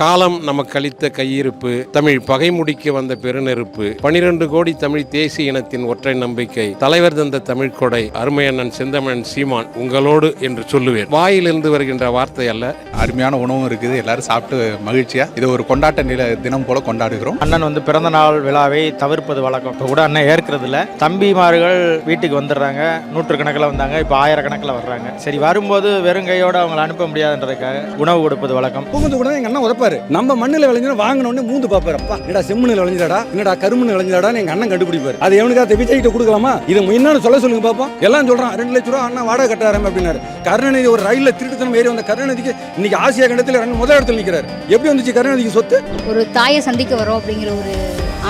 காலம் நமக்கு அளித்த கையிருப்பு தமிழ் பகை முடிக்க வந்த பெருநெருப்பு பனிரெண்டு கோடி தமிழ் தேசிய இனத்தின் ஒற்றை நம்பிக்கை தலைவர் தந்த தமிழ் கொடை அருமையண்ணன் செந்தமன் சீமான் உங்களோடு என்று சொல்லுவேன். வாயிலிருந்து வருகின்ற வார்த்தை அல்ல. அருமையான உணவும் இருக்குது. எல்லாரும் சாப்பிட்டு மகிழ்ச்சியா? இதை ஒரு கொண்டாட்ட நில தினம் போல கொண்டாடுகிறோம். அண்ணன் வந்து பிறந்த நாள் விழாவை தவிர்ப்பது வழக்கம். இப்போ கூட அண்ணன் ஏற்கிறது இல்ல தம்பிமார்கள் வீட்டுக்கு வந்துடுறாங்க. நூற்றுக்கணக்கில் வந்தாங்க. இப்போ ஆயிரக்கணக்கில் வர்றாங்க. சரி வரும்போது வெறுங்கையோடு அவங்களை அனுப்ப முடியாதுன்றதுக்காக உணவு கொடுப்பது வழக்கம். பூங்குந்து கூட எங்க அண்ணன் பார்ப்பாரு நம்ம மண்ணில் விளைஞ்சா வாங்கின மூந்து பாப்பாரு. அப்பா என்னடா செம்மண்ணில் விளைஞ்சடா என்னடா கருமண் விளைஞ்சடா எங்க அண்ணன் கண்டுபிடிப்பாரு. அது எவனுக்கா விஜய் கிட்ட கொடுக்கலாமா? இது என்னன்னு சொல்ல சொல்லுங்க பார்ப்போம் எல்லாம் சொல்றான். ரெண்டு லட்ச ரூபா அண்ணா வாடகை கட்டாரம் அப்படின்னாரு. கருணாநிதி ஒரு ரயில்ல திருட்டுத்தனம் ஏறி வந்த கருணாநிதிக்கு இன்னைக்கு ஆசியா கண்டத்தில் ரெண்டு முதல் இடத்துல நிற்கிறாரு எப்படி வந்துச்சு கருணாநிதிக்கு சொத்து? ஒரு தாயை சந்திக்க வரோம் அப்படிங்கிற ஒரு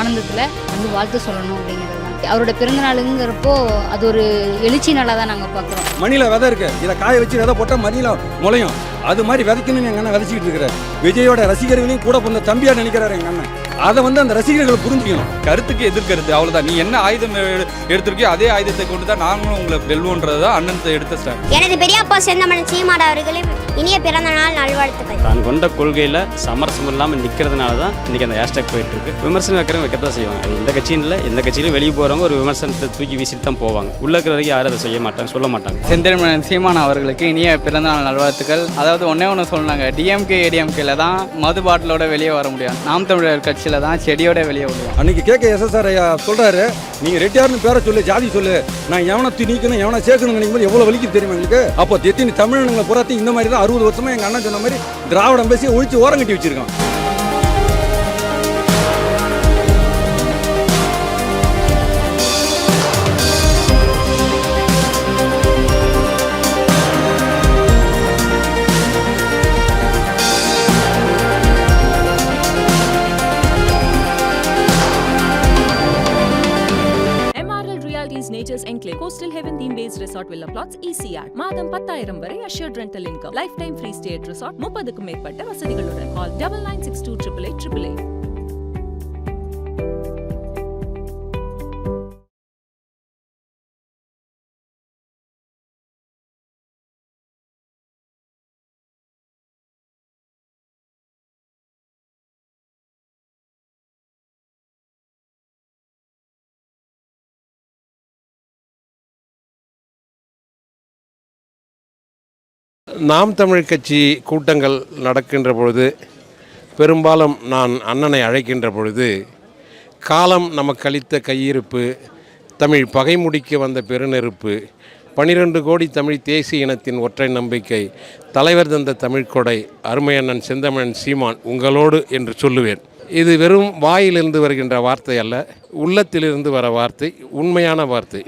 ஆனந்தத்தில் வந்து வாழ்த்து சொல்லணும் அப்படிங்கிறது அவரோட பிறந்த நாளுங்கிறப்போ அது ஒரு எழுச்சி நாளாக தான் நாங்கள் பார்க்குறோம் மணில விதை இருக்கு. இதை காய வச்சு விதை போட்டால் மணியில் முளையும். அது மாதிரி விதைக்கணும்னு எங்கள் அண்ணன் விதைச்சிக்கிட்டு இருக்கிறாரு. விஜயோட ரசிகர்களையும் கூட பிறந்த தம்பியாக நினைக்கிறாரு எங்கள் அண்ணன். அதை வந்து அந்த ரசிகர்கள் புரிஞ்சுக்கணும். கருத்துக்கு எதிர்க்கிறது அவ்வளவுதான். நீ என்ன ஆயுதம் எடுத்திருக்கியோ அதே ஆயுதத்தை கொண்டு தான் நாங்களும் உங்களை வெல்வோன்றது தான் அண்ணன் எடுத்த ஸ்டாண்ட். எனது பெரியப்பா செந்தமன் சீமாட அவர்களின் இனிய பிறந்த நாள் நல்வாழ்த்துக்கள். தான் கொண்ட கொள்கையில் சமரசம் இல்லாமல் நிற்கிறதுனால தான் இன்றைக்கி அந்த ஹேஷ்டேக் போயிட்டு இருக்கு விமர்சனம் வைக்கிறவங்க வைக்க தான் செய்வாங்க இந்த கட்சியும் இல்லை. எந்த கட்சியிலும் வெளியே போகிறவங்க ஒரு விமர்சனத்தை தூக்கி வீசிட்டு தான் போவாங்க. உள்ள இருக்கிற வரைக்கும் யாரும் அதை செய்ய மாட்டாங்க சொல்ல மாட்டாங்க. செந்தில்மன் சீமான் அவர்களுக்கு இனிய பிறந்தநாள் நல்வாழ்த்துக்கள். அதாவது ஒன்றே ஒன்று சொன்னாங்க டிஎம்கே ஏடிஎம்கேல தான் மது பாட்டிலோட வெளியே வர முடியும். நாம் தமிழர் கட்சியில் தான் செடியோட வெளியே விடுவோம். அன்னைக்கு கேட்க எஸ்எஸ்ஆர் ஐயா சொல்றாரு நீங்கள் ரெட்டியார்னு பேரை சொல்லு ஜாதி சொல்லு நான் எவனை நீக்கணும் எவனை சேர்க்கணும் நினைக்கும் எவ்வளோ வலிக்கு தெரியுமா எங்களுக்கு? அப்போ எத்தனை தமிழனுங்களை புறத்தையும் இந்த மாதிரி தான் அறுபது வருஷமா எங்கள் அண்ணன் சொன்ன மாதிரி திராவிடம் பேசி ஒழிச்சு ஓரம் கட்டி வச்சிருக்கான். Theme Based Resort Villa ECR மாதம் பத்தாயிரம் வரை assured rental income lifetime free state resort முப்பதுக்கும் மேற்பட்ட வசதிகளுடன். Call double nine six two triple eight triple eight Naam Tamil Katchi கூட்டங்கள் நடக்கின்ற பொழுது பெரும்பாலும் நான் அண்ணனை அழைக்கின்ற பொழுது காலம் நமக்கு அளித்த கையிருப்பு தமிழ் பகை முடிக்க வந்த பெருநெருப்பு பனிரெண்டு கோடி தமிழ் தேசிய இனத்தின் ஒற்றை நம்பிக்கை தலைவர் தந்த தமிழ் கொடை அருமையண்ணன் செந்தமிழன் சீமான் உங்களோடு என்று சொல்லுவேன். இது வெறும் வாயிலிருந்து வருகின்ற வார்த்தை அல்ல உள்ளத்திலிருந்து வர வார்த்தை உண்மையான வார்த்தை.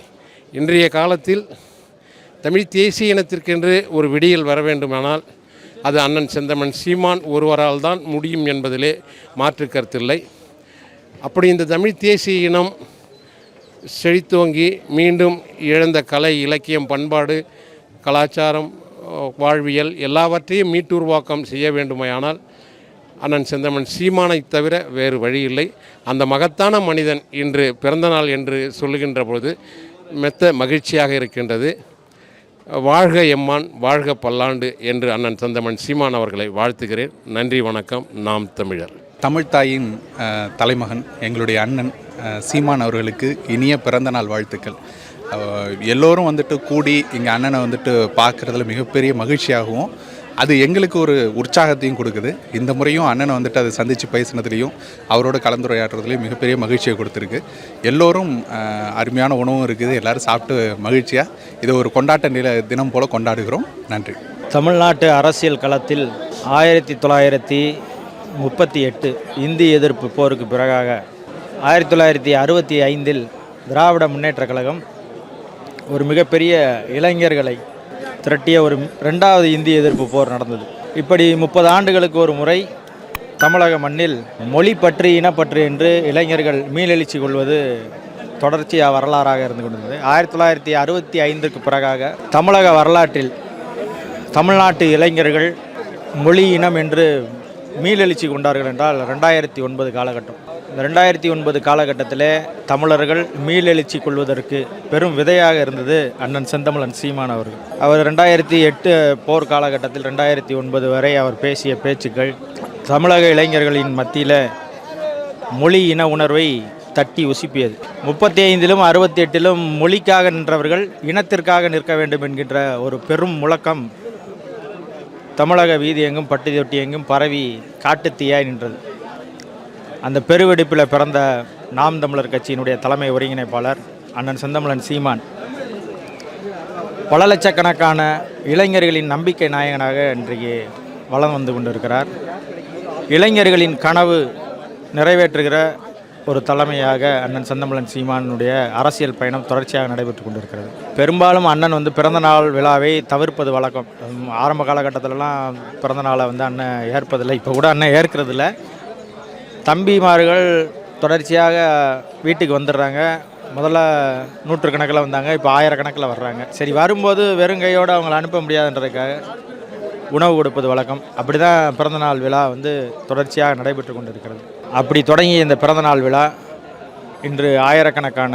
இன்றைய காலத்தில் தமிழ் தேசிய இனத்திற்கென்று ஒரு விடியல் வர வேண்டுமானால் அது அண்ணன் செந்தமன் சீமான் ஒருவரால் தான் முடியும் என்பதிலே மாற்று கருத்தில்லை. அப்படி இந்த தமிழ் தேசிய இனம் செழித்தோங்கி மீண்டும் இழந்த கலை இலக்கியம் பண்பாடு கலாச்சாரம் வாழ்வியல் எல்லாவற்றையும் மீட்டுருவாக்கம் செய்ய வேண்டுமையானால் அண்ணன் செந்தமன் சீமானை தவிர வேறு வழி இல்லை அந்த மகத்தான மனிதன் இன்று பிறந்தநாள் என்று சொல்லுகின்ற பொழுது மெத்த மகிழ்ச்சியாக இருக்கின்றது. வாழ்க எம்மான் வாழ்க பல்லாண்டு என்று அண்ணன் சந்தமன் சீமான் அவர்களை வாழ்த்துகிறேன். நன்றி வணக்கம். நாம் தமிழர். தமிழ்தாயின் தலைமகன் எங்களுடைய அண்ணன் சீமான் அவர்களுக்கு இனிய பிறந்தநாள் வாழ்த்துக்கள். எல்லோரும் வந்துட்டு கூடி எங்கள் அண்ணனை வந்துட்டு பார்க்குறதுல மிகப்பெரிய மகிழ்ச்சியாகவும். அது எங்களுக்கு ஒரு உற்சாகத்தையும் கொடுக்குது. இந்த முறையும் அண்ணனை வந்துட்டு அதை சந்தித்து பேசினதுலேயும் அவரோட கலந்துரையாடுறதுலையும் மிகப்பெரிய மகிழ்ச்சியை கொடுத்துருக்கு. எல்லோரும் அருமையான உணவும் இருக்குது. எல்லோரும் சாப்பிட்டு மகிழ்ச்சியாக இதை ஒரு கொண்டாட்ட நில தினம் போல் கொண்டாடுகிறோம். நன்றி. தமிழ்நாட்டு அரசியல் களத்தில் ஆயிரத்தி தொள்ளாயிரத்தி முப்பத்தி எட்டு இந்தி எதிர்ப்பு போருக்கு பிறகாக ஆயிரத்தி தொள்ளாயிரத்தி அறுபத்தி ஐந்தில் திராவிட முன்னேற்றக் கழகம் ஒரு மிகப்பெரிய இளைஞர்களை திரட்டிய ஒரு ரெண்டாவது இந்திய எதிர்ப்பு போர் நடந்தது. இப்படி முப்பது ஆண்டுகளுக்கு ஒரு முறை தமிழக மண்ணில் மொழி பற்றி இனப்பற்று என்று இளைஞர்கள் மீளெழுச்சி கொள்வது தொடர்ச்சியாக வரலாறாக இருந்து கொண்டிருந்தது. ஆயிரத்தி தொள்ளாயிரத்தி அறுபத்தி ஐந்துக்கு பிறகாக தமிழக வரலாற்றில் தமிழ்நாட்டு இளைஞர்கள் மொழி இனம் என்று மீளெழுச்சி கொண்டார்கள் என்றால் ரெண்டாயிரத்தி ஒன்பது காலகட்டம். ரெண்டாயிரத்தி ஒன்பது காலகட்டத்திலே தமிழர்கள் மீளெழுச்சி கொள்வதற்கு பெரும் விதையாக இருந்தது அண்ணன் செந்தமிழன் சீமான் அவர்கள். அவர் ரெண்டாயிரத்தி எட்டு போர் காலகட்டத்தில் ரெண்டாயிரத்தி ஒன்பது வரை அவர் பேசிய பேச்சுக்கள் தமிழக இளைஞர்களின் மத்தியில் மொழி இன உணர்வை தட்டி உசுப்பியது. முப்பத்தி ஐந்திலும் அறுபத்தி எட்டிலும் மொழிக்காக நின்றவர்கள் இனத்திற்காக நிற்க வேண்டும் என்கின்ற ஒரு பெரும் முழக்கம் தமிழக வீதி எங்கும் பட்டி தொட்டி எங்கும் பரவி காட்டுத்தீயாய் நின்றது. அந்த பெருவெடிப்பில் பிறந்த நாம் தமிழர் கட்சியினுடைய தலைமை ஒருங்கிணைப்பாளர் அண்ணன் செந்தமிழன் சீமான் பல லட்சக்கணக்கான இளைஞர்களின் நம்பிக்கை நாயகனாக இன்றைக்கு வலம் வந்து கொண்டிருக்கிறார். இளைஞர்களின் கனவு நிறைவேற்றுகிற ஒரு தலைமையாக அண்ணன் செந்தமிழன் சீமானுடைய அரசியல் பயணம் தொடர்ச்சியாக நடைபெற்று கொண்டிருக்கிறது. பெரும்பாலும் அண்ணன் வந்து பிறந்தநாள் விழாவை தவிர்ப்பது வழக்கம். ஆரம்ப காலகட்டத்திலலாம் பிறந்தநாளை வந்து அண்ணன் ஏற்பதில்லை. இப்போ கூட அண்ணன் ஏற்கிறதில்ல. தம்பிமார்கள் தொடர்ச்சியாக வீட்டுக்கு வந்துடுறாங்க. முதல்ல நூற்றுக்கணக்கில் வந்தாங்க இப்போ ஆயிரக்கணக்கில் வர்றாங்க. சரி வரும்போது வெறும் கையோடு அவங்கள அனுப்ப முடியாதுன்றதுக்காக உணவு கொடுப்பது வழக்கம். அப்படி தான் பிறந்தநாள் விழா வந்து தொடர்ச்சியாக நடைபெற்று கொண்டிருக்கிறது. அப்படி தொடங்கிய இந்த பிறந்தநாள் விழா இன்று ஆயிரக்கணக்கான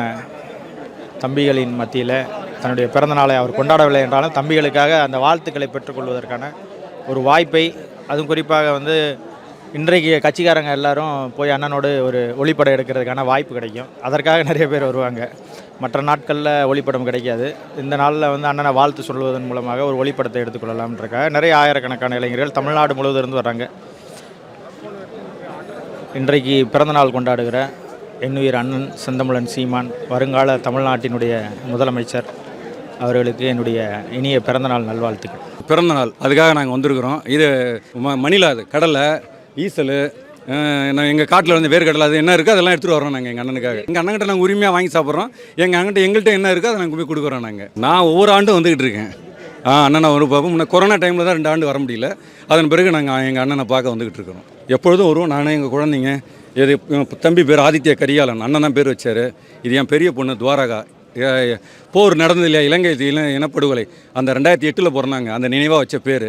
தம்பிகளின் மத்தியில் தன்னுடைய பிறந்தநாளை அவர் கொண்டாடவில்லை என்றாலும் தம்பிகளுக்காக அந்த வாழ்த்துக்களை பெற்றுக்கொள்வதற்கான ஒரு வாய்ப்பை அதுவும் குறிப்பாக வந்து இன்றைக்கு கட்சிக்காரங்க எல்லாரும் போய் அண்ணனோடு ஒரு ஒளிப்படம் எடுக்கிறதுக்கான வாய்ப்பு கிடைக்கும். அதற்காக நிறைய பேர் வருவாங்க. மற்ற நாட்களில் ஒளிப்படம் கிடைக்காது. இந்த நாளில் வந்து அண்ணனை வாழ்த்து சொல்வதன் மூலமாக ஒரு ஒளிப்படத்தை எடுத்துக்கொள்ளலாம்ன்றக்காக நிறைய ஆயிரக்கணக்கான இளைஞர்கள் தமிழ்நாடு முழுவதும் இருந்து வர்றாங்க. இன்றைக்கு பிறந்தநாள் கொண்டாடுகிற என்னுயிர் அண்ணன் செந்தமிழன் சீமான் வருங்கால தமிழ்நாட்டினுடைய முதலமைச்சர் அவர்களுக்கு என்னுடைய இனிய பிறந்தநாள் நல்வாழ்த்துக்கள். பிறந்தநாள் அதுக்காக நாங்கள் வந்திருக்கிறோம். இது ம மணிலா அது கடலை ஈசல் நான் எங்கள் காட்டில் வந்து வேர்க்கடலை அது என்ன இருக்கோ அதெல்லாம் எடுத்துகிட்டு வரோம் நாங்கள் எங்கள் அண்ணனுக்காக. எங்கள் அண்ணன்கிட்ட நாங்கள் உரிமையாக வாங்கி சாப்பிட்றோம். எங்கள் அண்ணன்கிட்ட எங்கள்கிட்ட என்ன இருக்கோ அதை நாங்கள் போய் கொடுக்குறோம் நாங்கள் நான் ஒவ்வொரு ஆண்டும் வந்துக்கிட்டு இருக்கேன். ஆ அண்ணனை ஒரு பார்ப்போம். முன்ன கொரோனா டைமில் தான் ரெண்டு ஆண்டு வர முடியல. அதன் பிறகு நாங்கள் எங்கள் அண்ணனை பார்க்க வந்துக்கிட்டு இருக்கிறோம். எப்பொழுதும் வருவோம். நானே எங்கள் குழந்தைங்க இது தம்பி பேர் ஆதித்ய கரியாலன் அண்ணன் தான் பேர் வச்சார். இது என் பெரிய பொண்ணு துவாரகா. போர் நடந்தது இல்லையா? இலங்கை இன இனப்படுகொலை. அந்த ரெண்டாயிரத்தி எட்டில் பிறந்தாங்க. அந்த நினைவாக வச்ச பேர்.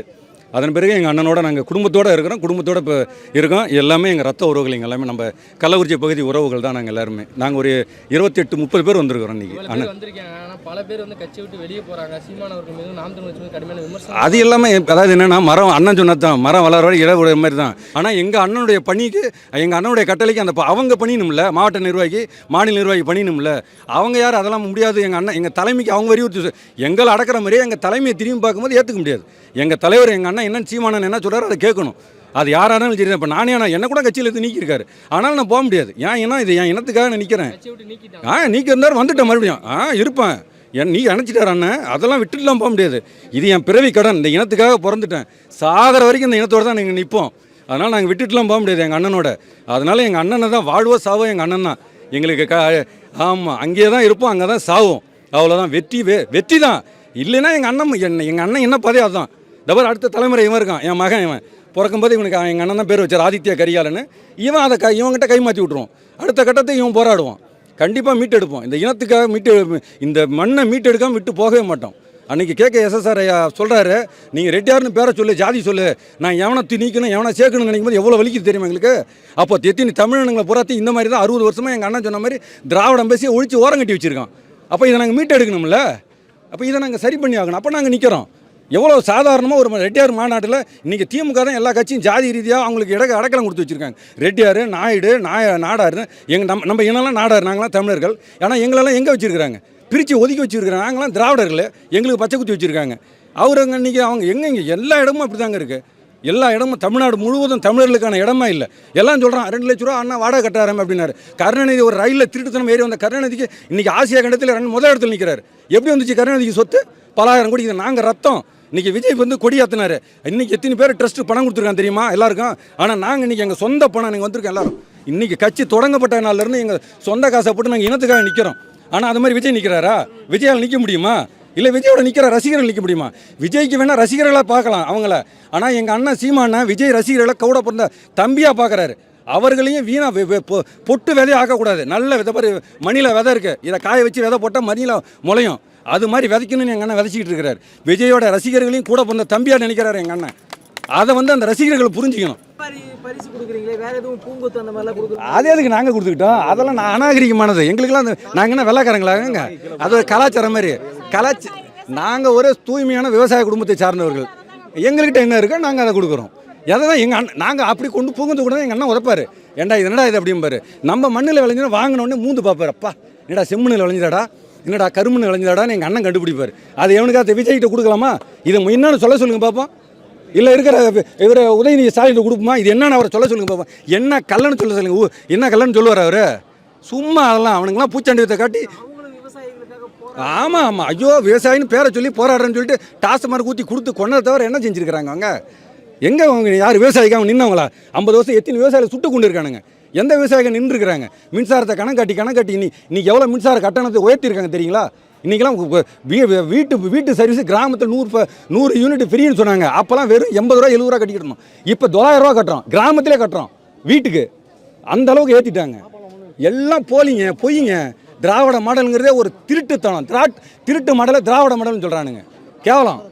அதன் பிறகு எங்கள் அண்ணனோட நாங்கள் குடும்பத்தோடு இருக்கிறோம் குடும்பத்தோட இப்போ இருக்கோம். எல்லாமே எங்கள் ரத்த உறவுகள் எங்கள் எல்லாமே நம்ம கள்ளக்குறிச்சி பகுதி உறவுகள் தான் நாங்கள் எல்லாருமே. நாங்கள் ஒரு இருபத்தெட்டு முப்பது பேர் வந்திருக்கிறோம் இன்றைக்கி அண்ணன் பல பேர் வந்து கட்சி விட்டு வெளியே போகிறாங்க சீமான் அவர்கள் மீது நாம் தமிழ் மீது கடுமையான விமர்சனம். அது எல்லாமே அதாவது என்னென்னா மரம் அண்ணன் சொன்னது தான். மரம் வளர வரை இட மாதிரி தான். ஆனால் எங்கள் அண்ணனுடைய பணிக்கு எங்கள் அண்ணனுடைய கட்டளைக்கு அந்த அவங்க பண்ணினும்ல மாவட்ட நிர்வாகி மாநில நிர்வாகி பண்ணினும்ல அவங்க யார் அதெல்லாம் முடியாது. எங்கள் அண்ணன் எங்கள் தலைமைக்கு அவங்க வலியுறுத்தி எங்களை அடக்கிற மாதிரியே எங்கள் தலைமையை திரும்பி பார்க்கும்போது ஏற்றுக்க முடியாது. எங்கள் தலைவர் எங்கள் அண்ணன் என்ன சீமானன் என்ன சொல்கிறாரோ அதை கேட்கணும். அது யாரானாலும் சரி இப்போ நானே நான் என்ன கூட கட்சியில் இருந்து நீக்கியிருக்காரு. ஆனாலும் நான் போக முடியாது. ஏன் ஏன்னா இது என் இனத்துக்காக நான் நிற்கிறேன் ஆ நீக்கி இருந்தார் வந்துட்டேன் மறுபடியும். ஆ இருப்பேன். என் நீ அணைச்சிட்டார் அண்ணன் அதெல்லாம் விட்டுட்டுலாம் போக முடியாது. இது என் பிறவி கடன். இந்த இனத்துக்காக பிறந்துட்டேன். சாகிற வரைக்கும் இந்த இனத்தோட தான் நாங்கள் நிற்போம் அதனால் நாங்கள் விட்டுட்டுலாம் போக முடியாது எங்கள் அண்ணனோட. அதனால் எங்கள் அண்ணனை தான் வாழ்வோ சாவோ எங்கள் அண்ணன் தான். எங்களுக்கு க ஆமாம் அங்கேயே தான் இருப்போம் அங்கே தான் சாவோம். அவ்வளோதான் வெற்றி வெற்றி தான். இல்லைன்னா எங்கள் அண்ணன் எங்கள் அண்ணன் என்ன பதவி அதுதான் தவிர அடுத்த தலைமுறை இவன் இருக்கான். என் மகன் இவன். பிறக்கும்போது இவனுக்கு எங்கள் அண்ணன் தான் பேர் வச்சார் ஆதித்ய கரிகாலன்னு. இவன் அதை க இவன்கிட்ட கை மாற்றி விட்ருவோம் அடுத்த கட்டத்தை இவன் போராடுவான். கண்டிப்பாக மீட்டெடுப்போம். இந்த இனத்துக்காக மீட்டு இந்த மண்ணை மீட்டெடுக்காமல் விட்டு போகவே மாட்டோம். அன்றைக்கி கேட்க எஸ்எஸ்ஆர் ஐயா சொல்கிறாரு நீங்கள் ரெட்டியார்னு பேரை சொல்லு ஜாதி சொல்லு. நான் எவனை தி நீக்கணும் எவனை சேர்க்கணும்னு நினைக்கும் போது எவ்வளோ வலிக்குது தெரியுமா எங்களுக்கு? அப்போ தெத்தினி தமிழனுங்களை புறாத்தி இந்த மாதிரி தான் அறுபது வருஷமாக எங்கள் அண்ணன் சொன்ன மாதிரி திராவிடம் பேசி ஒழிச்சு ஓரம் கட்டி வச்சுருக்கான். அப்போ இதை நாங்கள் மீட்டெடுக்கணும்ல? அப்போ இதை நாங்கள் சரி பண்ணி ஆகணும். அப்போ நாங்கள் நிற்கிறோம் எவ்வளோ சாதாரணமாக ஒரு ரெட்டியார் மாநாட்டில் இன்றைக்கி திமுக தான் எல்லா கட்சியும் ஜாதி ரீதியாக அவங்களுக்கு இட அடக்கலம் கொடுத்து வச்சுருக்காங்க. ரெட்டியார் நாயுடு நாய நாடாருன்னு எங்கள் நம்ம நம்ம இனெல்லாம் நாடார் நாங்களாம் தமிழர்கள். ஆனால் எங்களெல்லாம் எங்கே வச்சுருக்குறாங்க? பிரித்து ஒதுக்கி வச்சுருக்கிறாங்க. நாங்களாம் திராவிடர்கள் எங்களுக்கு பச்சை குத்தி வச்சுருக்காங்க. அவர் இன்றைக்கி அவங்க எங்கெங்க எல்லா இடமும் அப்படி தாங்க இருக்குது எல்லா இடமும் தமிழ்நாடு முழுவதும் தமிழர்களுக்கான இடமா இல்லை. எல்லாம் சொல்கிறான் ரெண்டு லட்ச ரூபா அண்ணா வாடகை கட்டாரம் அப்படின்னாரு. கருணாநிதி ஒரு ரயிலில் திருட்டுத்தனம் ஏறி வந்த கருணாநிதிக்கு இன்றைக்கி ஆசியா கண்டத்தில் ரெண்டு முதல் இடத்துல நிற்கிறார் எப்படி வந்துச்சு கருணாநிதிக்கு சொத்து? பலாயிரம் கோடி இது நாங்கள் ரத்தம். இன்னைக்கு விஜய் வந்து கொடி ஏற்றினாரு இன்னைக்கு எத்தனை பேர் ட்ரஸ்ட்டு பணம் கொடுத்துருக்காங்க தெரியுமா? எல்லாருக்கும். ஆனால் நாங்கள் இன்னைக்கு எங்கள் சொந்த பணம் நீங்கள் வந்திருக்கோம் எல்லாரும். இன்னைக்கு கட்சி தொடங்கப்பட்ட நாள்லேருந்து எங்கள் சொந்த காசை போட்டு நாங்கள் இனத்துக்காக நிற்கிறோம் ஆனால் அது மாதிரி விஜய் நிற்கிறாரா விஜயால் நிற்க முடியுமா? இல்லை விஜயோட நிற்கிற ரசிகர்கள் நிற்க முடியுமா? விஜய்க்கு வேணால் ரசிகர்களாக பார்க்கலாம் அவங்கள. ஆனால் எங்கள் அண்ணன் சீமானா விஜய் ரசிகர்களை கூட பிறந்த தம்பியாக பார்க்குறாரு. அவர்களையும் வீணாக வெ- வெ- பொ- பொட்டு விதைய ஆக்கக்கூடாது. நல்ல விதை மாதிரி மணியில் விதை இருக்குது இதை காய வச்சு விதை போட்டால் மணியில் முளையும். அது மாதிரி விதைக்கணும்னு எங்கள் அண்ணன் விதைச்சிக்கிட்டு இருக்கிறார். விஜயோட ரசிகர்களையும் கூட பிறந்த தம்பியாக நினைக்கிறாரு எங்கள் அண்ணன். அதை வந்து அந்த ரசிகர்கள் புரிஞ்சுக்கணும். அது எதுக்கு நாங்கள் கொடுத்துக்கிட்டோம்? அதெல்லாம் நான் அநாகரிகமானது. எங்களுக்கெல்லாம் அந்த நாங்கள் என்ன வெள்ளைக்காரங்களாங்க அது ஒரு கலாச்சாரம் மாதிரி. கலாச்ச நாங்கள் ஒரு தூய்மையான விவசாய குடும்பத்தை சார்ந்தவர்கள். எங்கள்கிட்ட என்ன இருக்கோ நாங்கள் அதை கொடுக்குறோம். எதை தான் எங்கள் அண்ணன் நாங்கள் அப்படி கொண்டு புகுந்து கூட எங்கள் அண்ணன் உதப்பாரு. ஏன்டா இது என்னடா இது அப்படிம்பாரு. நம்ம மண்ணில் விளைஞ்சா வாங்கினோடனே மூந்து பார்ப்பாரு அப்பா என்னடா செம்மண்ணில் விளைஞ்சதாடா? என்னடா கருமண்ணு விளைஞ்சதாடான்னு எங்கள் அண்ணன் கண்டுபிடிப்பார். அது எவனுக்காக விஜய்கிட்ட கொடுக்கலாமா? இதை என்னன்னு சொல்ல சொல்லுங்க பார்ப்போம் இல்லை இருக்கிற இவர் உதயநிதி ஸ்டாலின் கொடுப்போமா? இது என்னன்னு அவரை சொல்ல சொல்லுங்க பார்ப்போம் என்ன கல்லன்னு சொல்ல சொல்லுங்க. ஊ, என்ன கல்லன்னு சொல்லுவார் அவர்? சும்மா அதெல்லாம் அவனுங்களாம் பூச்சாண்டி வித்தை காட்டி ஆமாம் ஆமாம் ஐயோ விவசாயின்னு பேரை சொல்லி போராடுறேன்னு சொல்லிட்டு டாஸ் மார்க் ஊற்றி கொடுத்து கொண்டதை தவிர என்ன செஞ்சுருக்கிறாங்க அவங்க எங்கே அவங்க யார் விவசாயிக்காக நின்னவங்களா? ஐம்பது வருஷம் எத்தனை விவசாயிகள் சுட்டு கொண்டு இருக்கானுங்க எந்த விவசாயிகள் நின்றுருக்கிறாங்க? மின்சாரத்தை கணக்காட்டி கணக்கு கட்டி இன்னைக்கு எவ்வளோ மின்சார கட்டணத்தை உயர்த்திருக்காங்க தெரியுங்களா? இன்றைக்கெல்லாம் வீட்டு வீட்டு சர்வீஸ் கிராமத்தில் நூறு ப- நூறு யூனிட் ஃப்ரீன்னு சொன்னாங்க. அப்போல்லாம் வெறும் எண்பது ரூபா எழுபது ரூபா கட்டிக்கிட்டு இருந்தோம். இப்போ தொள்ளாயிரம் ரூபா கட்டுறோம். கிராமத்திலே கட்டுறோம். வீட்டுக்கு. அந்த அளவுக்கு ஏற்றிட்டாங்க எல்லாம் போலிங்க பொய்ங்க. திராவிட மாடலுங்கிறதே ஒரு திருட்டுத்தனம். திராட் திருட்டு மாடலை திராவிட மாடல்னு சொல்கிறானுங்க கேவலம்.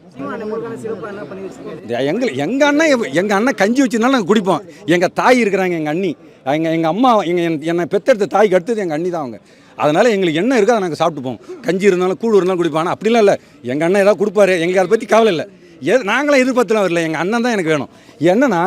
எங்கள் எங்கள் அண்ணன் எங்கள் அண்ணன் கஞ்சி வச்சிருந்தாலும் நாங்கள் குடிப்போம். எங்கள் தாய் இருக்கிறாங்க எங்கள் அண்ணி. எங்கள் எங்கள் அம்மா எங்கள் என்னை பெத்தெடுத்த தாய்க்கு அடுத்தது எங்கள் அண்ணி தான் அவங்க. அதனால் எங்களுக்கு என்ன இருக்கோ அதை நாங்கள் சாப்பிட்டுப்போம் கஞ்சி இருந்தாலும் கூழ் இருந்தாலும் குடிப்போம் அப்படிலாம் இல்லை. எங்கள் அண்ணன் ஏதாவது கொடுப்பாரு. எங்களுக்கு அதை பற்றி கவலை இல்லை. எ நாங்களாம் எதிர்பார்த்துலாம் வரல. எங்கள் அண்ணன் தான் எனக்கு வேணும். என்னன்னா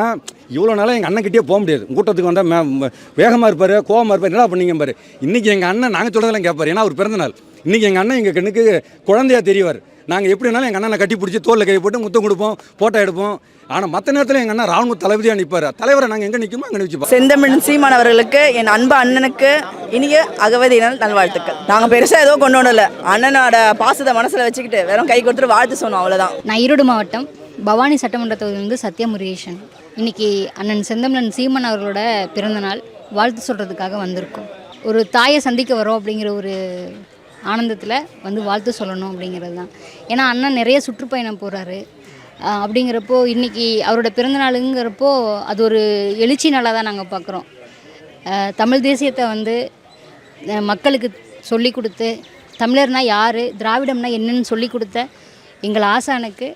இவ்வளோ நாளாக எங்கள் அண்ணன்கிட்டயே போக முடியாது. கூட்டத்துக்கு வந்தால் மே வேகமாக இருப்பார் கோவமாக இருப்பார் என்ன பண்ணீங்க பாரு. இன்றைக்கி எங்கள் அண்ணன் நாங்கள் சொல்கிறதெல்லாம் கேட்பார் ஏன்னா அவர் பிறந்த நாள். இன்றைக்கி எங்கள் அண்ணன் எங்கள் கண்ணுக்கு குழந்தையா தெரியவார் நாங்கள் எப்படி வேணாலும் எங்கள் அண்ணனை கட்டி பிடிச்சி தோளில் கை போட்டு முத்தம் கொடுப்போம் ஃபோட்டோ எடுப்போம். ஆனால் மற்ற நேரத்தில் எங்கள் அண்ணன் ராணுவ தளபதியாக நிற்பார் தலைவரை நாங்கள் எங்கே நிற்குமோ அங்கே நிற்கப்போம் செந்தமிழ் சீமான் அவர்களுக்கு என் அன்பு அண்ணனுக்கு இனிய அகவதி நல்வாழ்த்துக்கள். நாங்கள் பெருசாக ஏதோ கொண்டு வரல அண்ணனோட பாசத்தை மனசில் வச்சுக்கிட்டு வெறும் கை கொடுத்துட்டு வாழ்த்து சொன்னோம் அவ்வளோதான் நான் ஈரோடு மாவட்டம் பவானி சட்டமன்ற தொகுதியிலிருந்து சத்யா முருகேசன் இன்னைக்கு அண்ணன் செந்தமிழன் சீமன் அவர்களோட பிறந்தநாள் வாழ்த்து சொல்கிறதுக்காக வந்திருக்கோம். ஒரு தாயை சந்திக்க வரோம் அப்படிங்கிற ஒரு ஆனந்தத்தில் வந்து வாழ்த்து சொல்லணும் அப்படிங்கிறது தான். ஏன்னா அண்ணன் நிறைய சுற்றுப்பயணம் போகிறாரு அப்படிங்கிறப்போ இன்றைக்கி அவரோட பிறந்தநாளுங்கிறப்போ அது ஒரு எழுச்சி நாளாக தான் நாங்கள் பார்க்குறோம் தமிழ் தேசியத்தை வந்து மக்களுக்கு சொல்லி கொடுத்து தமிழர்னா யார் திராவிடம்னா என்னன்னு சொல்லி கொடுத்த எங்கள் ஆசானுக்கு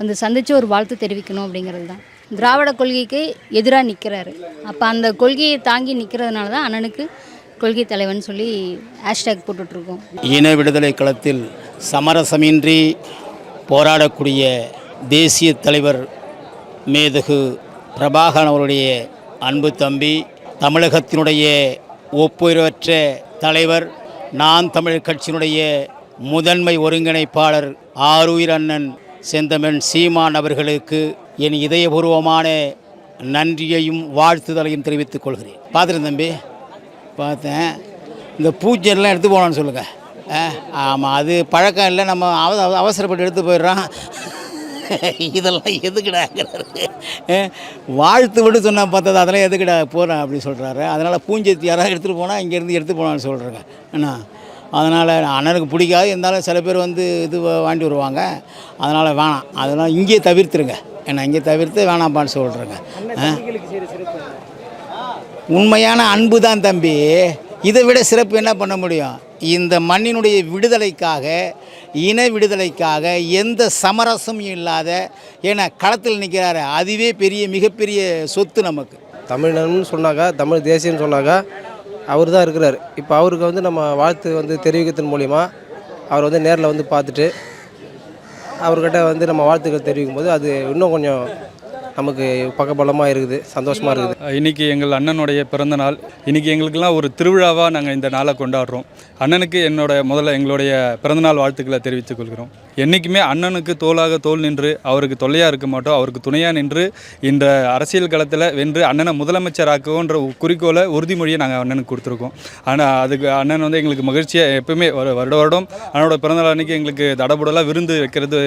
வந்து சந்தித்து ஒரு வாழ்த்து தெரிவிக்கணும் அப்படிங்கிறது தான். திராவிட கொள்கைக்கு எதிராக நிற்கிறாரு அப்போ அந்த கொள்கையை தாங்கி நிற்கிறதுனால தான் அண்ணனுக்கு கொள்கை தலைவன் சொல்லி ஹேஷ்டேக் போட்டுட்ருக்கோம். இன விடுதலை களத்தில் சமரசமின்றி போராடக்கூடிய தேசிய தலைவர் மேதகு பிரபாகரன் அவருடைய அன்பு தம்பி தமிழகத்தினுடைய ஒப்புயர்வற்ற தலைவர் நான் தமிழ் கட்சியினுடைய முதன்மை ஒருங்கிணைப்பாளர் ஆருயிர் அண்ணன் செந்தமன் சீமான் அவர்களுக்கு என் இதயபூர்வமான நன்றியையும் வாழ்த்துதலையும் தெரிவித்துக் கொள்கிறேன். பார்த்துருந்தம்பி பார்த்தேன். இந்த பூஜைலாம் எடுத்து போகலான்னு சொல்லுங்கள் ஆமாம் அது பழக்கம் இல்லை. நம்ம அவ அவசரப்பட்டு எடுத்து போயிடுறான் இதெல்லாம் எதுக்குடாங்கிறாரு. வாழ்த்து விட்டு சொன்னால் பார்த்தது அதெல்லாம் எதுக்குடா போகிறேன் அப்படின்னு சொல்கிறாரு அதனால் பூஞ்செத்து யாராவது எடுத்துகிட்டு போனால் இங்கேருந்து எடுத்து போனான்னு சொல்கிறேங்க என்ன அதனால் அண்ணனுக்கு பிடிக்காது. இருந்தாலும் சில பேர் வந்து இது வாண்டி வருவாங்க. அதனால் வேணாம். அதெல்லாம் இங்கேயே தவிர்த்துருங்க. ஏன்னா இங்கே தவிர்த்து வேணாம்ப்பான்னு சொல்கிறேங்க உண்மையான அன்பு தான் தம்பி. இதை விட சிறப்பு என்ன பண்ண முடியும்? இந்த மண்ணினுடைய விடுதலைக்காக இன விடுதலைக்காக எந்த சமரசமும் இல்லாத ஏன்னா களத்தில் நிற்கிறாரு. அதுவே பெரிய மிகப்பெரிய சொத்து நமக்கு. தமிழன்னு சொன்னாக்கா தமிழ் தேசியம்னு சொன்னாக்கா அவர் தான் இருக்கிறார். இப்போ அவருக்கு வந்து நம்ம வாழ்த்து வந்து தெரிவிக்கிறதன் மூலிமா அவர் வந்து நேரில் வந்து பார்த்துட்டு அவர்கிட்ட வந்து நம்ம வாழ்த்துக்கள் தெரிவிக்கும் போது அது இன்னும் கொஞ்சம் நமக்கு பக்கபலமாக இருக்குது சந்தோஷமாக இருக்குது. இன்னைக்கு எங்கள் அண்ணனுடைய பிறந்த நாள். இன்னைக்கு எங்களுக்கெல்லாம் ஒரு திருவிழாவாக நாங்கள் இந்த நாளை கொண்டாடுறோம். அண்ணனுக்கு என்னோட முதல்ல எங்களுடைய பிறந்தநாள் வாழ்த்துக்களை தெரிவித்துக் கொள்கிறோம். என்றைக்குமே அண்ணனுக்கு தோளாக தோல் நின்று அவருக்கு தொல்லையாக இருக்க மாட்டோம். அவருக்கு துணையாக நின்று இந்த அரசியல் களத்தில் வென்று அண்ணனை முதலமைச்சராக்குவோன்ற குறிக்கோளை உறுதிமொழியை நாங்கள் அண்ணனுக்கு கொடுத்துருக்கோம். ஆனால் அதுக்கு அண்ணன் வந்து எங்களுக்கு மகிழ்ச்சியாக எப்பவுமே ஒரு வருட வருடம் அண்ணனோட பிறந்தநாள் அன்னைக்கு எங்களுக்கு தடபுடலாக விருந்து வைக்கிறது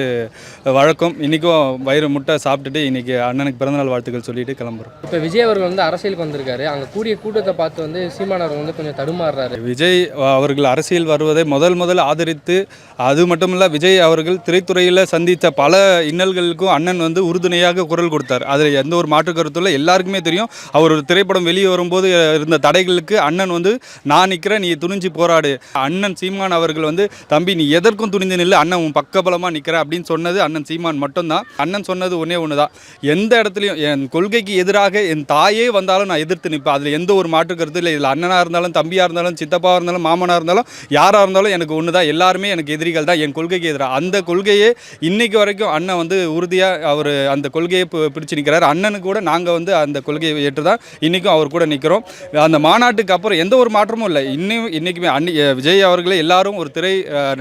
வழக்கம். இன்றைக்கும் வயிறு முட்டை சாப்பிட்டுட்டு இன்றைக்கி அண்ணனுக்கு பிறந்தநாள் வாழ்த்துக்கள் சொல்லிட்டு கிளம்புறோம். இப்போ விஜய் அவர்கள் வந்து அரசியலுக்கு வந்திருக்காரு. அங்கே கூடிய கூட்டத்தை பார்த்து வந்து சீமானவர் வந்து கொஞ்சம் தடுமாறுறாரு. விஜய் அவர்கள் அரசியல் வருவதை முதல் முதல் ஆதரித்து அது மட்டும் இல்லை விஜய் அவர்கள் திரைத்துறையில் சந்தித்த பல இன்னல்களுக்கும் அண்ணன் வந்து உறுதுணையாக குரல் கொடுத்தார். அதில் எந்த ஒரு மாற்று கருத்தும் எல்லாருக்குமே தெரியும் அவர் ஒரு திரைப்படம் வெளியே வரும்போது இருந்த தடைகளுக்கு அண்ணன் வந்து நான் நிற்கிறேன் நீ துணிஞ்சு போராடு. அண்ணன் சீமான் அவர்கள் வந்து தம்பி நீ எதற்கும் துணிந்து நில்லு. அண்ணன் உன் பக்கபலமாக நிற்கிற அப்படின்னு சொன்னது அண்ணன் சீமான் மட்டும்தான். அண்ணன் சொன்னது ஒன்றே ஒன்று தான் எந்த இடத்துலையும் என் கொள்கைக்கு எதிராக என் தாயே வந்தாலும் நான் எதிர்த்து நிற்பேன். அதில் எந்த ஒரு மாற்று கருத்து இல்லை. இதில் அண்ணனாக இருந்தாலும் தம்பியாக இருந்தாலும் சித்தப்பாவாக இருந்தாலும் மாமனாக இருந்தாலும் யாராக இருந்தாலும் எனக்கு ஒன்று தான் எல்லாருமே எனக்கு எதிரிகள் தான். என் கொள்கைக்கு எதிராக அந்த கொள்கையே இன்றைக்கு வரைக்கும் அண்ணன் வந்து உறுதியாக அவர் அந்த கொள்கையை பிடிச்சு நிற்கிறார் அண்ணனுக்கு கூட நாங்கள் வந்து அந்த கொள்கையை ஏற்று தான் இன்றைக்கும் அவர் கூட நிற்கிறோம் அந்த மாநாட்டுக்கு அப்புறம் எந்த ஒரு மாற்றமும் இல்லை. இன்னும் இன்றைக்குமே அன்னி விஜய் அவர்களே எல்லாரும் ஒரு திரை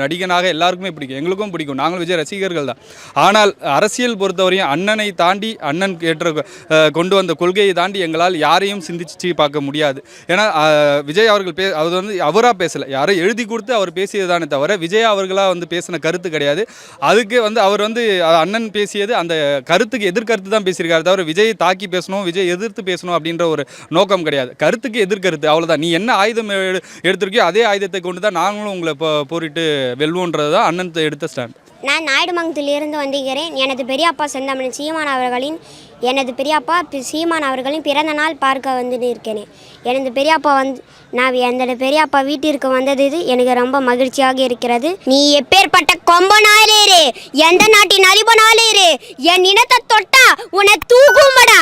நடிகனாக எல்லாருக்குமே பிடிக்கும். எங்களுக்கும் பிடிக்கும். நாங்கள் விஜய் ரசிகர்கள் தான். ஆனால் அரசியல் பொறுத்தவரையும் அண்ணனை தாண்டி அண்ணன் ஏற்ற கொண்டு வந்த கொள்கையை தாண்டி எங்களால் யாரையும் சிந்திச்சு பார்க்க முடியாது. ஏன்னா விஜய் அவர்கள் பே அவர் வந்து அவராக பேசலை. யாரும் எழுதி கொடுத்து அவர் பேசியதானே தவிர விஜய் அவர்களாக வந்து பேசின கருத்து கிடையாது. அதுக்கு வந்து அவர் வந்து அண்ணன் பேசியது அந்த கருத்துக்கு எதிர்கருத்து தான் பேசியிருக்காரு தவிர விஜய் தாக்கி பேசணும் விஜய் எதிர்த்து பேசணும் அப்படின்ற ஒரு நோக்கம் கிடையாது. கருத்துக்கு எதிர்கருத்து அவ்வளோதான் நீ என்ன ஆயுதம் எடு- எடுத்திருக்கியோ அதே ஆயுதத்தை கொண்டு தான் நாங்களும் உங்களை இப்போ போரிட்டு வெல்வோன்றது தான் அண்ணன் எடுத்த ஸ்டாண்ட் நான் நாயுடுமங்கத்திலிருந்து வந்திருக்கிறேன். எனது பெரியப்பா செந்தமன் சீமான் அவர்களின் எனது பெரியப்பா பி- சீமான் அவர்களின் பிறந்த நாள் பார்க்க வந்து இருக்கிறேன் எனது பெரியப்பா வந்து நான் எனது பெரியப்பா வீட்டிற்கு வந்தது இது. எனக்கு ரொம்ப மகிழ்ச்சியாக இருக்கிறது. நீ எப்பேற்பட்ட கொம்பனாலே இரு எந்த நாட்டின் அழிபனாலே இரு என் இனத்தை தொட்டா உன்னை தூக்குமடா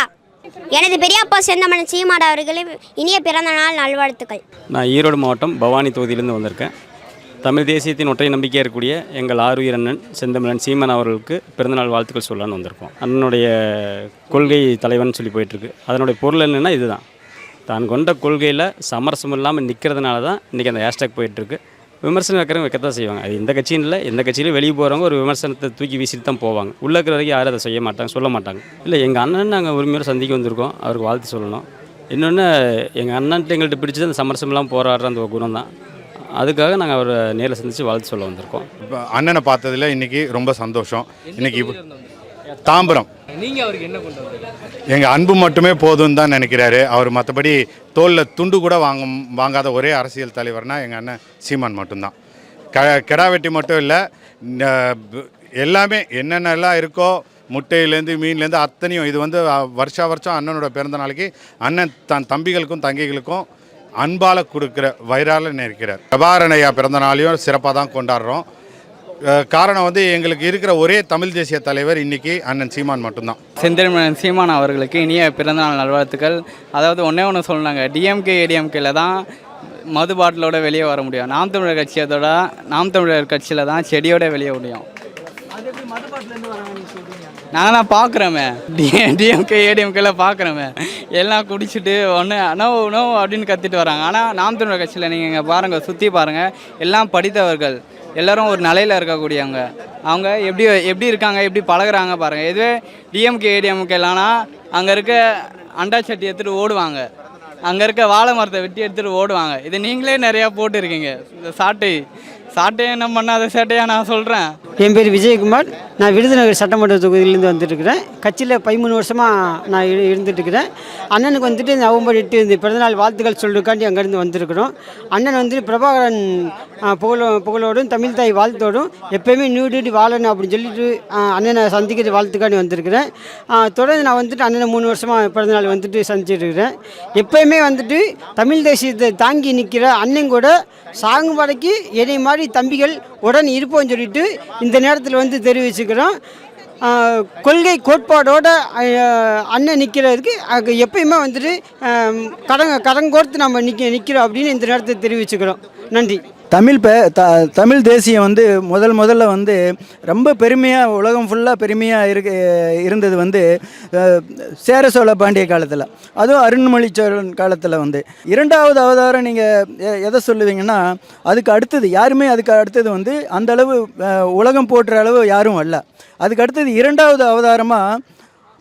எனது பெரியப்பா செந்தமன் சீமான் அவர்களின் இனிய பிறந்த நாள் நல்வாழ்த்துக்கள். நான் ஈரோடு மாவட்டம் பவானி தொகுதியிலேருந்து வந்திருக்கேன். தமிழ் தேசியத்தின் ஒற்றை நம்பிக்கையாக இருக்கக்கூடிய எங்கள் ஆருயிர் அண்ணன் செந்தமிழன் சீமன் அவர்களுக்கு பிறந்தநாள் வாழ்த்துக்கள் சொல்லலான்னு வந்திருக்கோம். அண்ணனுடைய கொள்கை தலைவன் சொல்லி போயிட்டுருக்கு. அதனுடைய பொருள் என்னென்னா இதுதான். தான் கொண்ட கொள்கையில் சமரசம் இல்லாமல் நிற்கிறதுனால தான் இன்றைக்கி அந்த ஹேஷ்டாக் போயிட்டுருக்கு. விமர்சனம் வைக்கிறவங்க வைக்கத்தான் செய்வாங்க. அது இந்த கட்சின்னு இல்லை எந்த கட்சியிலும் வெளியே போகிறவங்க ஒரு விமர்சனத்தை தூக்கி வீசிட்டு தான் போவாங்க. உள்ளே இருக்கிற வரைக்கும் யாரும் அதை செய்ய மாட்டாங்க சொல்ல மாட்டாங்க. இல்லை எங்கள் அண்ணன் நாங்கள் உரிமையோடு சந்திக்க வந்திருக்கோம். அவருக்கு வாழ்த்து சொல்லணும். இன்னொன்று எங்கள் அண்ணன்ட்டு எங்கள்கிட்ட பிடிச்சது அந்த சமரசம் இல்லாமல் போராடுற அந்த ஒரு குணம் தான் அதுக்காக நாங்கள் அவரை நேரில் சந்தித்து வாழ்த்து சொல்ல வந்திருக்கோம். இப்போ அண்ணனை பார்த்ததுல இன்னைக்கு ரொம்ப சந்தோஷம். இன்னைக்கு இப்ப- தாம்பரம். நீங்கள் அவருக்கு என்ன கொண்டு வந்தீங்க? எங்கள் அன்பு மட்டுமே போதும்னு தான் நினைக்கிறாரு. அவர் மற்றபடி தோளில் துண்டு கூட வாங்க வாங்காத ஒரே அரசியல் தலைவர்னா எங்கள் அண்ணன் சீமான் மட்டும்தான். க கிடா வெட்டி மட்டும் இல்லை எல்லாமே என்னென்னலாம் இருக்கோ முட்டையிலேருந்து மீன்லேருந்து அத்தனையும் இது வந்து வருஷா வருஷம் அண்ணனோட பிறந்த நாளைக்கு அண்ணன் தன் தம்பிகளுக்கும் தங்கைகளுக்கும் அன்பால் கொடுக்குற வயிறால நிற்கிறார் பிரபாரன் ஐயா பிறந்த நாளையும் சிறப்பாக தான் கொண்டாடுறோம். காரணம் வந்து எங்களுக்கு இருக்கிற ஒரே தமிழ் தேசிய தலைவர் இன்னைக்கு அண்ணன் சீமான் மட்டும்தான். செந்தில்மன் சீமான் அவர்களுக்கு இனிய பிறந்தநாள் நல்வாழ்த்துக்கள். அதாவது ஒன்றே ஒன்று சொன்னாங்க டிஎம்கே ஏடிஎம்கேல தான் மது பாட்டிலோட வெளியே வர முடியும். நாம் தமிழர் கட்சியத்தோட நாம் தமிழர் கட்சியில் தான் செடியோட வெளியே முடியும். நாங்கள் பார்க்குறேமே பார்க்குறோமே டி டிஎம்கே ஏடிஎம்கேல பார்க்குறோமே எல்லாம் குடிச்சிட்டு ஒன்று நோ நோ அப்படின்னு கத்திட்டு வராங்க. ஆனால் நாம் தமிழர் கட்சியில் நீங்கள் இங்கே பாருங்கள் சுற்றி பாருங்கள் எல்லாம் படித்தவர்கள். எல்லோரும் ஒரு நிலையில் இருக்கக்கூடியவங்க. அவங்க எப்படி எப்படி இருக்காங்க எப்படி பழகுறாங்க பாருங்கள் இதுவே டிஎம்கே ஏடிஎம்கேலானா அங்கே இருக்க அண்டா சட்டி எடுத்துகிட்டு ஓடுவாங்க. அங்கே இருக்க வாழை மரத்தை வெட்டி எடுத்துகிட்டு ஓடுவாங்க. இது நீங்களே நிறையா போட்டுருக்கீங்க. இந்த சாட்டை சாட்டையை என்ன பண்ணாத சேட்டையாக நான் சொல்கிறேன் என் பேர் விஜயகுமார். நான் விருதுநகர் சட்டமன்ற தொகுதியிலேருந்து வந்துட்டுருக்கிறேன் கட்சியில் பதிமூணு வருஷமாக நான் இரு அண்ணனுக்கு வந்துட்டு நவம்பர் எட்டு இந்த பிறந்தநாள் வாழ்த்துக்கள் சொல்றதுக்காண்டி அங்கேருந்து வந்திருக்கிறோம். அண்ணன் வந்துட்டு பிரபாகரன் புகழோ புகழோடும் தமிழ் தாய் வாழ்த்தோடும் எப்போயுமே நீடிட்டு வாழணும் அப்படின்னு சொல்லிட்டு அண்ணனை சந்திக்கிற வாழ்த்துக்காண்டி வந்திருக்கிறேன். தொடர்ந்து நான் வந்துட்டு அண்ணனை மூணு வருஷமாக பிறந்தநாள் வந்துட்டு சந்திச்சிட்ருக்கிறேன் எப்போயுமே வந்துட்டு தமிழ் தேசியத்தை தாங்கி நிற்கிற அண்ணன் கூட சாகும் வரைக்கும் என்னை மாதிரி தம்பிகள் உடன் இருப்போம்னு சொல்லிட்டு இந்த நேரத்தில் வந்து தெரிவிச்சு வச்சுக்கிறோம் கொள்கை கோட்பாடோட அண்ணன் நிற்கிறதுக்கு அது எப்பயுமே வந்துட்டு கடங்க கடங்கோர்த்து நம்ம நிற்க நிற்கிறோம் அப்படின்னு இந்த நேரத்தை தெரிவிச்சுக்கிறோம். நன்றி. தமிழ் பே த தமிழ் தேசியம் வந்து முதல் முதல்ல வந்து ரொம்ப பெருமையாக உலகம் ஃபுல்லாக பெருமையாக இருக்க இருந்தது வந்து சேர சோழ பாண்டிய காலத்தில். அதுவும் அருண்மொழி சோழன் காலத்தில் வந்து. இரண்டாவது அவதாரம் நீங்கள் எதை சொல்லுவீங்கன்னா அதுக்கு அடுத்தது யாருமே அதுக்கு அடுத்தது வந்து அந்த அளவு உலகம் போட்டுற அளவு யாரும் அல்ல. அதுக்கு அடுத்தது இரண்டாவது அவதாரமாக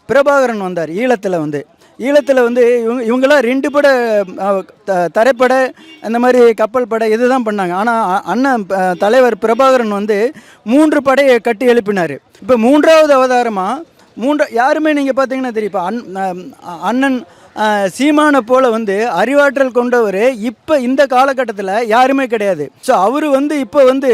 பிரபாகரன் வந்தார் ஈழத்தில் வந்து. ஈழத்தில் வந்து இவங்க இவங்கெல்லாம் ரெண்டு பட தரைப்பட த- தரைப்படை அந்த மாதிரி கப்பல் படை இதுதான் பண்ணாங்க. ஆனால் அண்ணன் தலைவர் பிரபாகரன் வந்து மூன்று படையை கட்டி எழுப்பினார். இப்போ மூன்றாவது அவதாரமாக மூன்று யாருமே நீங்கள் பார்த்தீங்கன்னா தெரியும். இப்போ அண் அண்ணன் சீமானை போல வந்து அறிவாற்றல் கொண்டவர் இப்போ இந்த காலகட்டத்தில் யாருமே கிடையாது. ஸோ அவர் வந்து இப்போ வந்து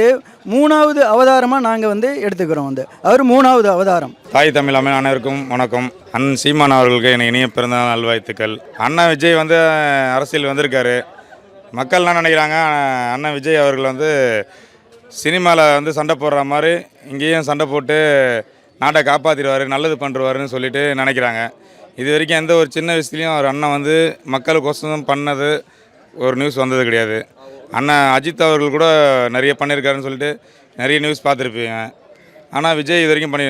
மூணாவது அவதாரமாக நாங்கள் வந்து எடுத்துக்கிறோம் வந்து. அவர் மூணாவது அவதாரம். தாய் தமிழ் அமை அனைவருக்கும் வணக்கம். அண்ணன் சீமான் அவர்களுக்கு எனக்கு இனிய பிறந்த நல்வாழ்த்துக்கள். அண்ணா விஜய் வந்து அரசியல் வந்திருக்காரு. மக்கள்லாம் நினைக்கிறாங்க அண்ணன் விஜய் அவர்கள் வந்து சினிமாவில் வந்து சண்டை போடுற மாதிரி இங்கேயும் சண்டை போட்டு நாட்டை காப்பாற்றிடுவார் நல்லது பண்ணுருவாருன்னு சொல்லிட்டு நினைக்கிறாங்க. இது வரைக்கும் எந்த ஒரு சின்ன விஷயத்துலையும் அவர் அண்ணன் வந்து மக்களுக்கோசம் பண்ணது ஒரு நியூஸ் வந்தது கிடையாது. அண்ணன் அஜித் அவர்கள் கூட நிறைய பண்ணியிருக்காருன்னு சொல்லிட்டு நிறைய நியூஸ் பார்த்துருப்பீங்க. ஆனால் விஜய் இது வரைக்கும் பண்ணி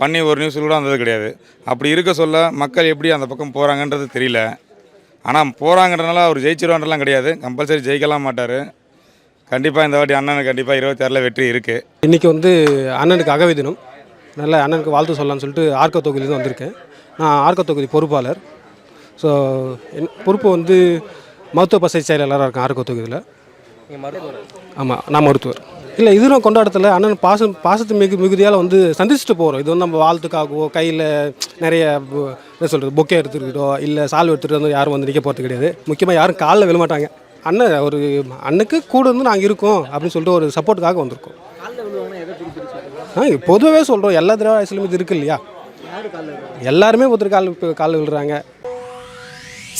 பண்ணி ஒரு நியூஸ் கூட வந்தது கிடையாது. அப்படி இருக்க சொல்ல மக்கள் எப்படி அந்த பக்கம் போகிறாங்கன்றது தெரியல. ஆனால் போகிறாங்கன்றனால அவர் ஜெயிச்சிருவான்றலாம் கிடையாது. கம்பல்சரி ஜெயிக்கலாம் மாட்டார். கண்டிப்பாக இந்த வாட்டி அண்ணனுக்கு கண்டிப்பாக இருபத்தாறில் வெற்றி இருக்குது இன்றைக்கி வந்து அண்ணனுக்கு அகவை தினம் நல்ல அண்ணனுக்கு வாழ்த்து சொல்லலாம்னு சொல்லிட்டு ஆர்க்க தொகுதியிலேருந்து வந்திருக்கேன். நான் ஆர்க்க தொகுதி பொறுப்பாளர். ஸோ என் பொறுப்பு வந்து மருத்துவ பசை செயலாளராக இருக்கேன் ஆர்க்க தொகுதியில். ஆமாம் நான் மருத்துவர். இல்லை இதுவும் கொண்டாடத்தில் அண்ணன் பாசம் பாசத்து மிகு மிகுதியால் வந்து சந்திச்சுட்டு போகிறோம் இது வந்து நம்ம வாழ்த்துக்காகவோ கையில் நிறைய என்ன சொல்கிறது பொக்கே எடுத்துக்கிட்டோ இல்லை சால்வ் எடுத்துகிட்டு வந்து யாரும் வந்து நிற்க போகிறது கிடையாது. முக்கியமாக யாரும் காலில் விழமாட்டாங்க அண்ணன் ஒரு அண்ணுக்கு கூட வந்து நாங்கள் இருக்கோம் அப்படின்னு சொல்லிட்டு ஒரு சப்போர்ட்டுக்காக வந்திருக்கோம். ஆ பொதுவாகவே சொல்கிறோம் எல்லா திராவிடத்திலும் இது இருக்கு இல்லையா? எல்லாருமே ஒருத்தர் கால் கால் விழுறாங்க.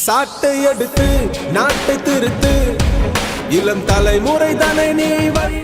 சாட்டை எடுத்து நாட்டை திருத்து. இளம் தலைமுறை தானே நீ வழி